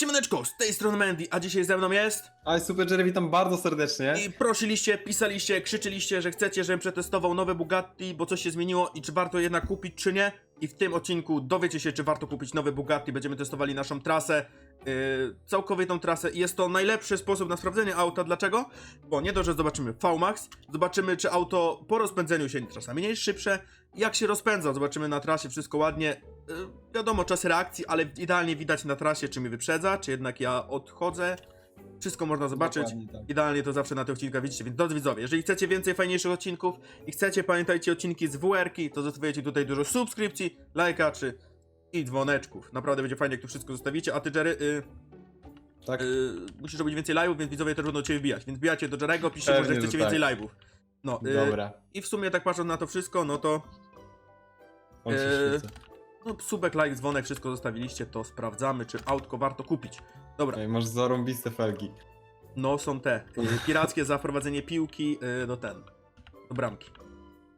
Siemaneczko, z tej strony Mandy, a dzisiaj ze mną jest... Ale super Jerry, witam bardzo serdecznie. I prosiliście, pisaliście, krzyczyliście, że chcecie, żebym przetestował nowe Bugatti, bo coś się zmieniło i czy warto jednak kupić, czy nie. I w tym odcinku dowiecie się, czy warto kupić nowe Bugatti. Będziemy testowali naszą trasę, yy, całkowitą trasę. I jest to najlepszy sposób na sprawdzenie auta. Dlaczego? Bo nie dość, że zobaczymy VMAX, zobaczymy, czy auto po rozpędzeniu się czasami nie jest szybsze, jak się rozpędza. Zobaczymy na trasie wszystko ładnie. Yy, wiadomo, czas reakcji, ale idealnie widać na trasie, czy mnie wyprzedza, czy jednak ja odchodzę. Wszystko można zobaczyć. Tak. Idealnie to zawsze na tych odcinkach widzicie, więc drodzy widzowie, jeżeli chcecie więcej fajniejszych odcinków i chcecie, pamiętajcie, odcinki z WR-ki, to zostawiajcie tutaj dużo subskrypcji, lajka czy i dzwoneczków. Naprawdę będzie fajnie, jak tu wszystko zostawicie, a ty Jerry, y, Tak? y, musisz robić więcej live'ów, więc widzowie też będą cię wbijać, więc wbijacie do Jerego, piszcie, że chcecie że więcej tak. live'ów. No, y, Dobra. i w sumie tak patrząc na to wszystko, no to świecę. No, subek, like, dzwonek, wszystko zostawiliście, to sprawdzamy, czy autko warto kupić. Dobra, Ej, masz zarąbiste felgi. no są te, y, pirackie za wprowadzenie piłki y, do ten, do bramki.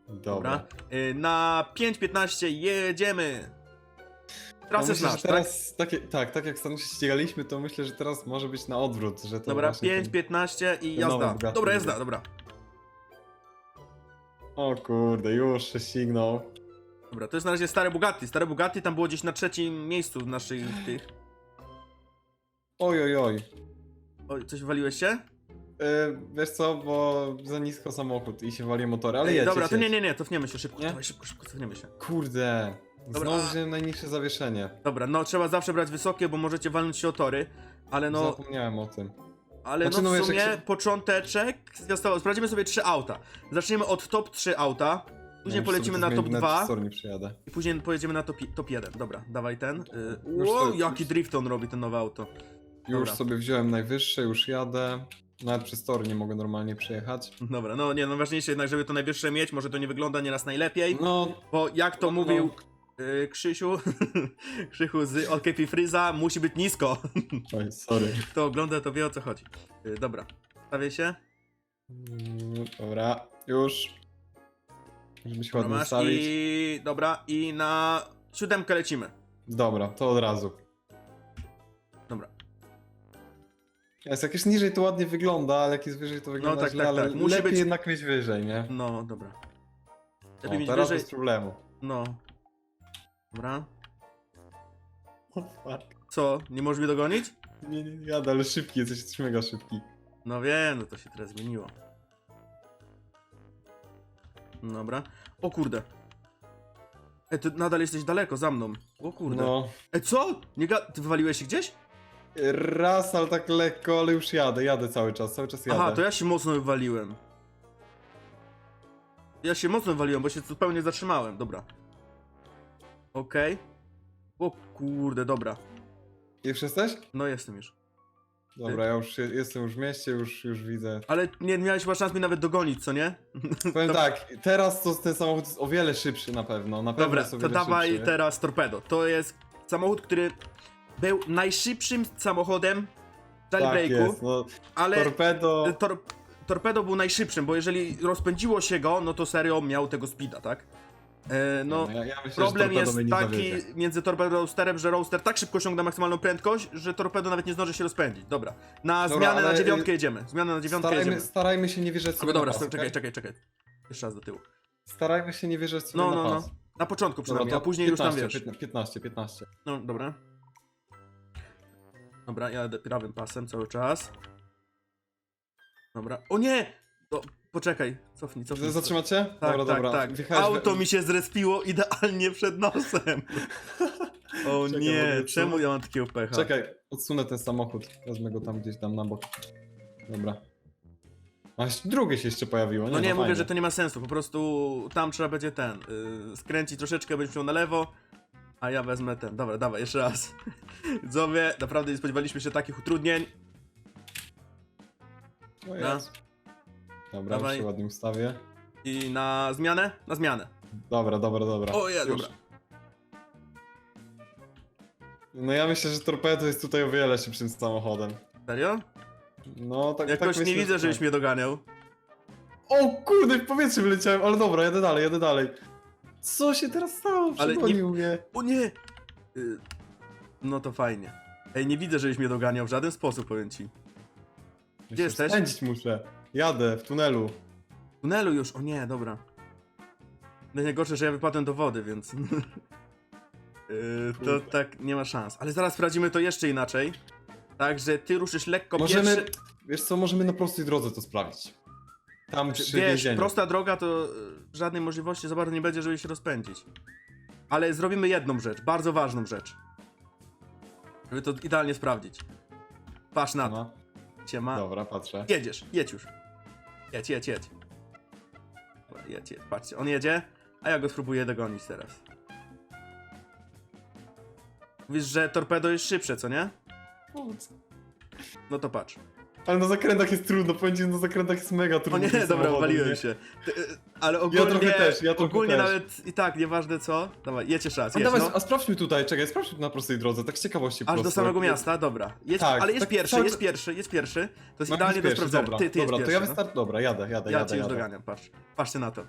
Dobra. Dobra. Y, Na 5.15 jedziemy. No Trasę myślę, znasz, że tak? teraz, takie, tak, tak jak stanowczo się ścigaliśmy, to myślę, że teraz może być na odwrót, że to Dobra, właśnie ten- 5.15 i nowy jazda. Dobra, będzie. jazda, dobra. O kurde, już się ścignął. Dobra, to jest na razie stare Bugatti. Stare Bugatti tam było gdzieś na trzecim miejscu w naszych tych... Oj, oj, oj. Oj, coś waliłeś się? E, wiesz co, bo za nisko samochód i się wali motory, ale Ej, jedź, Dobra, jedź, to nie, jedź. nie, nie, cofniemy się szybko. Nie? Dawaj, szybko, szybko, cofniemy się. Kurde. Dobra, Znowu wziąłem najniższe zawieszenie. Dobra, no trzeba zawsze brać wysokie, bo możecie walnąć się o tory. Ale no, Zapomniałem o tym. ale Znaczy, no no w sumie jak się- począteczek zwiastował. Sprawdzimy sobie trzy auta. Zaczniemy od top 3 auta. Później polecimy na to top zmienię, 2. nawet w store nie przyjadę. I później pojedziemy na top, top 1. Dobra, dawaj ten. Y, Już wow, jaki drift on robi, ten nowe auto. Już Dobra. sobie wziąłem najwyższe, już jadę. Nawet przez tor nie mogę normalnie przejechać. Dobra, no nie, no ważniejsze jednak, żeby to najwyższe mieć. Może to nie wygląda nieraz najlepiej. No, Bo jak to no, mówił y, Krzysiu, Krzychu z Olkepi Friza, musi być nisko. oj, sorry. Kto ogląda, to wie o co chodzi. Y, dobra, stawię się. Mm, Dobra, już. Żeby się ładnie masz ustawić. i... Dobra, i na siódemkę lecimy. Dobra, to od razu. Dobra. Jest jak jest niżej to ładnie wygląda, ale jak jest wyżej to wygląda tak, źle, tak, ale tak. Musi lepiej być- jednak mieć wyżej, nie? No, dobra. O, Lepiej mieć teraz wyżej... bez problemu. No. Dobra. O. Co, nie możesz mnie dogonić? Nie, nie, nie ale szybki, jesteś mega szybki. No wiem, no to się teraz zmieniło. Dobra. O kurde. E, ty nadal jesteś daleko za mną. O kurde. No, E, co? Nie ga... Ty wywaliłeś się gdzieś? raz, ale tak lekko, ale już jadę, jadę cały czas, cały czas jadę. Aha, to ja się mocno wywaliłem. Ja się mocno wywaliłem, bo się zupełnie zatrzymałem. Dobra. Okej. O kurde, dobra. Już jesteś? No jestem już. Dobra, ja już je- jestem już w mieście, już, już widzę. Ale nie miałeś chyba szans mnie nawet dogonić, co nie? Powiem tak, teraz to ten samochód jest o wiele szybszy na pewno, na pewno Dobra, jest o to wiele dawaj szybszy. teraz Torpedo. To jest samochód, który był najszybszym samochodem w Tak jest, no, ale torpedo, tor Torpedo był najszybszym, bo jeżeli rozpędziło się go, no to serio miał tego speeda, tak? E, no, ja, ja myślę, problem torpedo jest mnie nie taki zawiedzie. między Torpedo a Roasterem, że Roaster tak szybko osiąga maksymalną prędkość, że Torpedo nawet nie zdąży się rozpędzić. Dobra, na Dobra, zmianę na ale- dziewiątkę jedziemy. Zmianę na dziewiątkę Starajmy, jedziemy. starajmy się nie wjeżdżać Dobra, sobie dobra, na pas, czekaj, okej? czekaj, czekaj. Jeszcze raz do tyłu. Starajmy się nie wjeżdżać sobie No, na no, no. pas. Na początku przynajmniej, a później już tam 15, wiesz. 15, 15. No, dobra. Dobra, jadę prawym pasem cały czas. Dobra. O nie! To, poczekaj, cofnij, cofnij. Zatrzymać się? Tak, dobra, tak, dobra. tak. Wjechałeś we- Auto mi się zrespiło idealnie przed nosem. O Czekaj, nie, mogę czemu ja mam takiego pecha? Czekaj, odsunę ten samochód. Wezmę go tam gdzieś tam na bok. Dobra. A drugie się jeszcze pojawiło, nie? No nie, mówię, fajnie. że to nie ma sensu, po prostu tam trzeba będzie ten, yy, skręcić troszeczkę, będziesz miał na lewo, a ja wezmę ten. Dobra, dawaj, jeszcze raz. Widzowie, naprawdę nie spodziewaliśmy się takich utrudnień. O No. Dobra, Dawaj. już się ładnie ustawię. I na zmianę? Na zmianę. Dobra, dobra, dobra. O, Już. dobra. No ja myślę, że torpedo jest tutaj o wiele szybszym samochodem. Serio? No tak, Jakoś tak nie myślę, widzę, że żebyś tak. mnie doganiał. O kurde, w powietrze wyleciałem, ale dobra, jadę dalej, jadę dalej. Co się teraz stało? Ale Przegonił mnie. O nie! Y, No to fajnie. Ej, nie widzę, żebyś mnie doganiał w żaden sposób, powiem ci. Ja się jesteś? Spędzić muszę. Jadę w tunelu. W tunelu już, o nie, dobra. Najgorsze, że ja wypadłem do wody, więc... Yy, to Kurde. tak nie ma szans. Ale zaraz sprawdzimy to jeszcze inaczej. Także ty ruszysz lekko Możemy, pierwszy... wiesz co, możemy na prostej drodze to sprawdzić. Tam przy Wiesz, więzieniu. prosta droga to y, żadnej możliwości za bardzo nie będzie, żeby się rozpędzić. Ale zrobimy jedną rzecz, bardzo ważną rzecz. Żeby to idealnie sprawdzić. Patrz na to. No, Cię ma. dobra, patrzę. Jedziesz, jedź już. Jedź, jedź, jedź. Dobra, jedź, jedź. Patrzcie, on jedzie, a ja go spróbuję dogonić teraz. Mówisz, że torpedo jest szybsze, co nie? No to patrz. Ale na zakrętach jest trudno, powiem ci, na zakrętach jest mega O trudno. nie, tym dobra, samochodem, waliłem nie? się. Ty, y, Ale ogólnie, trochę też, ja trochę ogólnie też. nawet i tak, nieważne co. Dawaj, jedź jeszcze raz, A jedź, dawaj, no. a sprawdźmy tutaj, czekaj, sprawdźmy na prostej drodze, tak z ciekawości po Aż do prostu. samego miasta, dobra. Jedź, Tak, ale jest tak pierwszy, cały jest pierwszy, jest pierwszy. To jest No, idealnie do sprawdzenia. Dobra, Ty, ty dobra jest to ja pierwszy, no. dobra, jadę, jadę, Ja jadę, cię już jadę. doganiam, patrz. Patrzcie na to.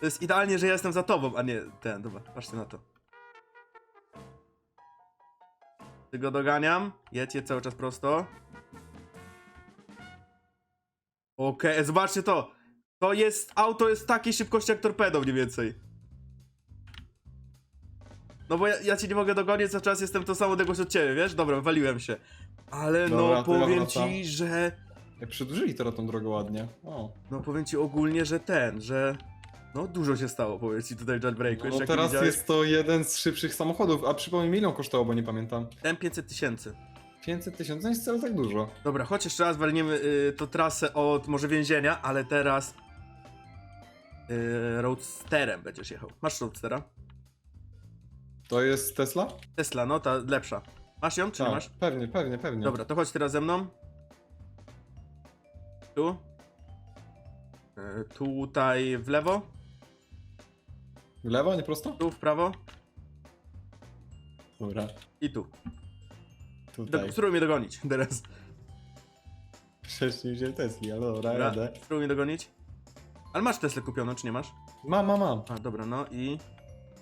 To jest idealnie, że ja jestem za tobą, a nie ten, dobra, patrzcie na to. Ty go doganiam, jedźcie cały czas prosto. Okej, zobaczcie to. To jest, auto jest takiej szybkości jak torpedo mniej więcej. No bo ja, ja cię nie mogę dogonić, cały czas jestem to samo odległość od ciebie, wiesz? Dobra, waliłem się. Ale Dobra, no, to ja powiem wracam. ci, że... Jak przedłużyli teraz tą drogę ładnie. O. No powiem ci ogólnie, że ten, że... No dużo się stało, powiem ci tutaj w jailbreaku. No Jeszcze jak teraz widziałeś, jest to jeden z szybszych samochodów, a przypomnij mi ile on kosztował, bo nie pamiętam. ten 500 tysięcy. 500 tysięcy, no jest wcale tak dużo. Dobra, chodź jeszcze raz walniemy y, to trasę od może więzienia, ale teraz... Y, roadsterem będziesz jechał. Masz roadstera? To jest Tesla? Tesla, no ta lepsza. Masz ją, czy nie Tak, masz? pewnie, pewnie, pewnie. Dobra, to chodź teraz ze mną. Tu. Y, tutaj w lewo, W lewo, nie prosto? tu w prawo Dobra, i tu. Do, tutaj. spróbuj mnie dogonić teraz. Wcześniej wziąłem Tesli, ale dobra, Dobra, jadę. spróbuj mnie dogonić. Ale masz Teslę kupioną, czy nie masz? Mam, mam, mam. A, dobra, no i...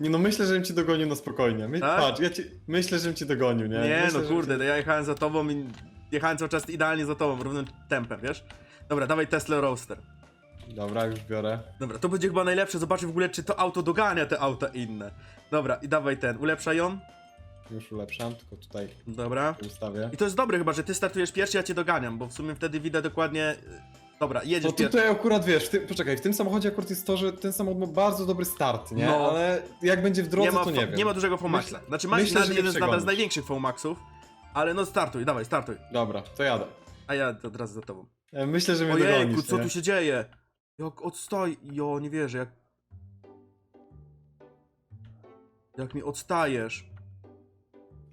Nie no, myślę, żebym ci dogonił na spokojnie. My, Tak? Patrz, ja ci, myślę, żebym ci dogonił, nie? Nie, myślę, no żebym kurde, no ja jechałem za tobą i jechałem cały czas idealnie za tobą, równym tempem, wiesz? Dobra, dawaj Tesla Roadster. Dobra, już biorę. Dobra, to będzie chyba najlepsze, zobaczę w ogóle, czy to auto dogania te auta inne. Dobra, i dawaj ten, ulepszaj ją. Już ulepszam, tylko tutaj Dobra. ustawię. I to jest dobre chyba, że ty startujesz pierwszy, ja cię doganiam, bo w sumie wtedy widać dokładnie... y, Dobra, jedziesz No pierwszy. tutaj akurat wiesz, w tym, poczekaj, w tym samochodzie akurat jest to, że ten samochód ma bardzo dobry start, nie? No. Ale jak będzie w drodze, Nie ma, to nie fo- wiem. nie ma dużego Fomaxa. Myślę- Znaczy masz myślę, nawet że jeden z, nawet z przegonisz. największych Fomaxów, ale no startuj, dawaj, startuj. Dobra, to jadę. A ja od razu za tobą. E, Myślę, że mnie Ojejku, dogonisz, co nie? tu się dzieje? Jak odstoi... Jo, nie wierzę, jak... Jak mi odstajesz.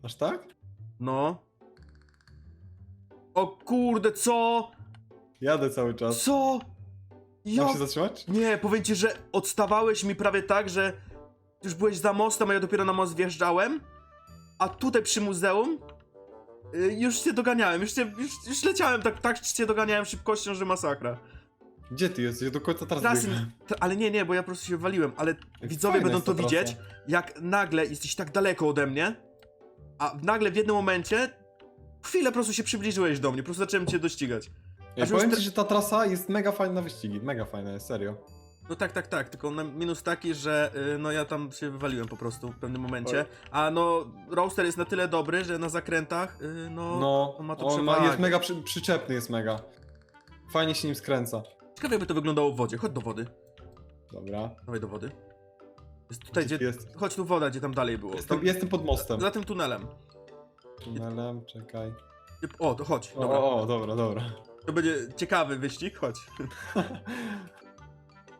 Aż tak? No. O kurde, co? Jadę cały czas. Co? Mam Ja... się zatrzymać? Nie, powiem ci, że odstawałeś mi prawie tak, że już byłeś za mostem, a ja dopiero na most wjeżdżałem. A tutaj przy muzeum y, już cię doganiałem, już, cię, już, już leciałem tak, tak cię doganiałem szybkością, że masakra. Gdzie ty jesteś? Ja do końca teraz Trasy, ale nie, nie, bo ja po prostu się waliłem, ale widzowie fajna będą jest to ta widzieć, trasa. jak nagle jesteś tak daleko ode mnie, a nagle w jednym momencie chwilę po prostu się przybliżyłeś do mnie, po prostu zacząłem cię dościgać. Ja Aż już powiem te- ci, że ta trasa jest mega fajna na wyścigi. Mega fajna jest, serio. No tak, tak, tak, tylko na- minus taki, że y, no ja tam się wywaliłem po prostu w pewnym momencie, a no Roadster jest na tyle dobry, że na zakrętach, y, no, No, on ma tu przewagę. jest mega przy, przyczepny, jest mega. Fajnie się nim skręca. Ciekawe jakby to wyglądało w wodzie, chodź do wody, Dobra. dawaj do wody. Jest tutaj, Gdzie gdzie, ty jest? chodź tu woda, gdzie tam dalej było, Jestem, tam, jestem pod mostem. za tym tunelem. Tunelem, czekaj. O, to chodź, O, dobra. o, o, dobra, dobra. To będzie ciekawy wyścig, chodź.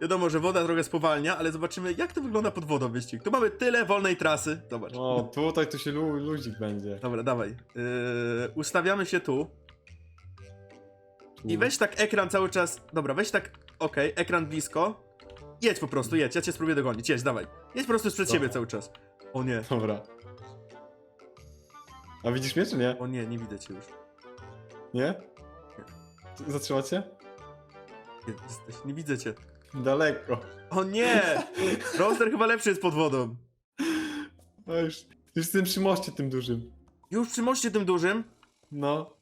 Wiadomo, że woda trochę spowalnia, ale zobaczymy jak to wygląda pod wodą wyścig. Tu mamy tyle wolnej trasy, zobacz. O, tutaj to się lu, luzik będzie. Dobra, dawaj. Yy, ustawiamy się tu. I weź tak ekran cały czas. Dobra, weź tak. Okej, ekran blisko. Jedź po prostu, jedź, ja cię spróbuję dogonić. Jedź, dawaj. Jedź po prostu przed Dobra. siebie cały czas. O nie, Dobra. A widzisz mnie, czy nie? o nie, nie widzę cię już. Nie? Zatrzymać się? Nie, jesteś, nie widzę cię. Daleko. O nie! Roster chyba lepszy jest pod wodą. No już, już jestem przy moście tym dużym. Już przy moście tym dużym? No.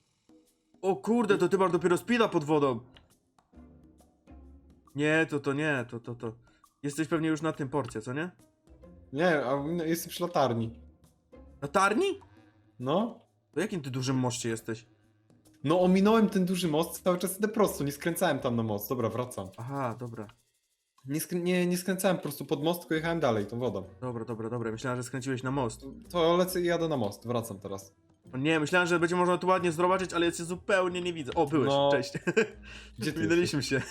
O kurde, to ty masz dopiero speeda pod wodą. Nie, to to nie, to to to. Jesteś pewnie już na tym porcie, co nie? Nie, a no, jestem przy latarni. Latarni? No. To jakim ty dużym moście jesteś? No ominąłem ten duży most, cały czas idę prosto, nie skręcałem tam na most. Dobra, wracam. Aha, dobra. Nie, skrę- nie, nie skręcałem po prostu pod most, tylko jechałem dalej tą wodą. Dobra, dobra, dobra. Myślałem, że skręciłeś na most. To lecę i jadę na most, wracam teraz. O nie, myślałem, że będzie można tu ładnie zobaczyć, ale ja cię zupełnie nie widzę. O, byłeś, No. cześć. Gdzie ty Minęliśmy się.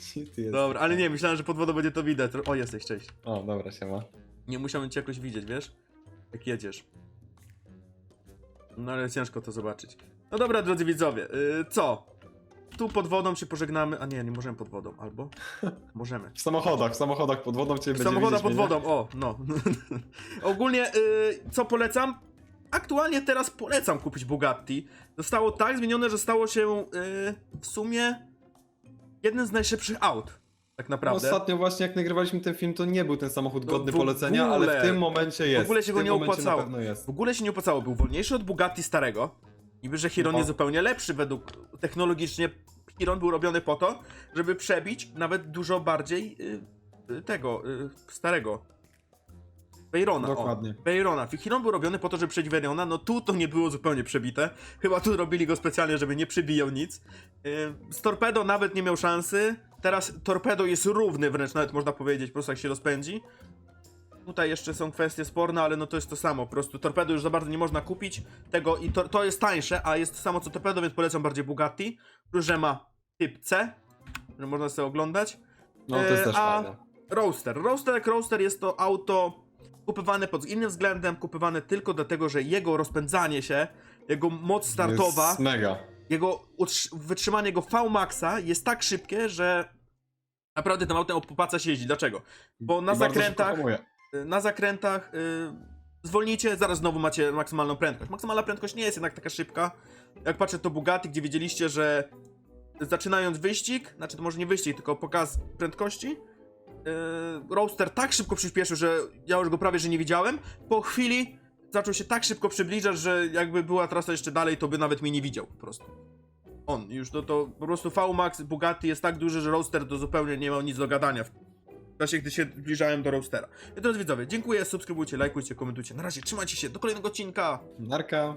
Gdzie ty jesteś? Dobra, ale nie, myślałem, że pod wodą będzie to widać. O, jesteś, cześć. O, dobra, siema. Nie musiałem cię jakoś widzieć, wiesz? Jak jedziesz. No ale ciężko to zobaczyć. No dobra, drodzy widzowie, yy, co? Tu pod wodą się pożegnamy. A nie, nie możemy pod wodą, albo? Możemy. W samochodach, w samochodach pod wodą cię będzie Samochoda widzieć pod mnie, nie? wodą, o, no. Ogólnie, yy, co polecam? Aktualnie teraz polecam kupić Bugatti. Zostało tak zmienione, że stało się yy, w sumie jednym z najszybszych aut. Tak naprawdę. Ostatnio właśnie jak nagrywaliśmy ten film, to nie był ten samochód No, godny w polecenia, ale ogóle. w tym momencie jest. ogóle się w go nie opłacało. W ogóle się nie opłacało, był wolniejszy od Bugatti starego. Niby, że Chiron No. jest zupełnie lepszy według technologicznie. Chiron był robiony po to, żeby przebić nawet dużo bardziej y, tego y, starego. Veyrona. Dokładnie. O, Veyrona. Chiron był robiony po to, żeby przebić Veyrona. No tu to nie było zupełnie przebite. Chyba tu robili go specjalnie, żeby nie przybijał nic. Y, z Torpedo nawet nie miał szansy. Teraz Torpedo jest równy wręcz, nawet można powiedzieć, po prostu jak się rozpędzi. Tutaj jeszcze są kwestie sporne, ale no to jest to samo. Po prostu torpedo już za bardzo nie można kupić tego i to, to jest tańsze, a jest to samo co torpedo, więc polecam bardziej Bugatti, że ma typ C, że można sobie oglądać. No to jest E, też a- fajne. Roadster. Roadster jak Roadster jest to auto kupywane pod innym względem, kupywane tylko dlatego, że jego rozpędzanie się, jego moc startowa, Jest mega. jego utrz- wytrzymanie jego V-Maxa jest tak szybkie, że naprawdę tym autem opłaca się jeździć. Dlaczego? Bo na I bardzo szybko zakrętach hamuje. Y, na zakrętach y, zwolnicie, zaraz znowu macie maksymalną prędkość. Maksymalna prędkość nie jest jednak taka szybka. Jak patrzę to Bugatti, gdzie wiedzieliście, że zaczynając wyścig, znaczy to może nie wyścig, tylko pokaz prędkości, y, Roadster tak szybko przyspieszył, że ja już go prawie że nie widziałem. Po chwili zaczął się tak szybko przybliżać, że jakby była trasa jeszcze dalej, to by nawet mnie nie widział po prostu. On, już to, to po prostu V-Max Bugatti jest tak duży, że Roadster to zupełnie nie miał nic do gadania w czasie, gdy się zbliżałem do Roadstera. I drodzy widzowie, dziękuję, subskrybujcie, lajkujcie, komentujcie. Na razie, trzymajcie się, do kolejnego odcinka! Narka.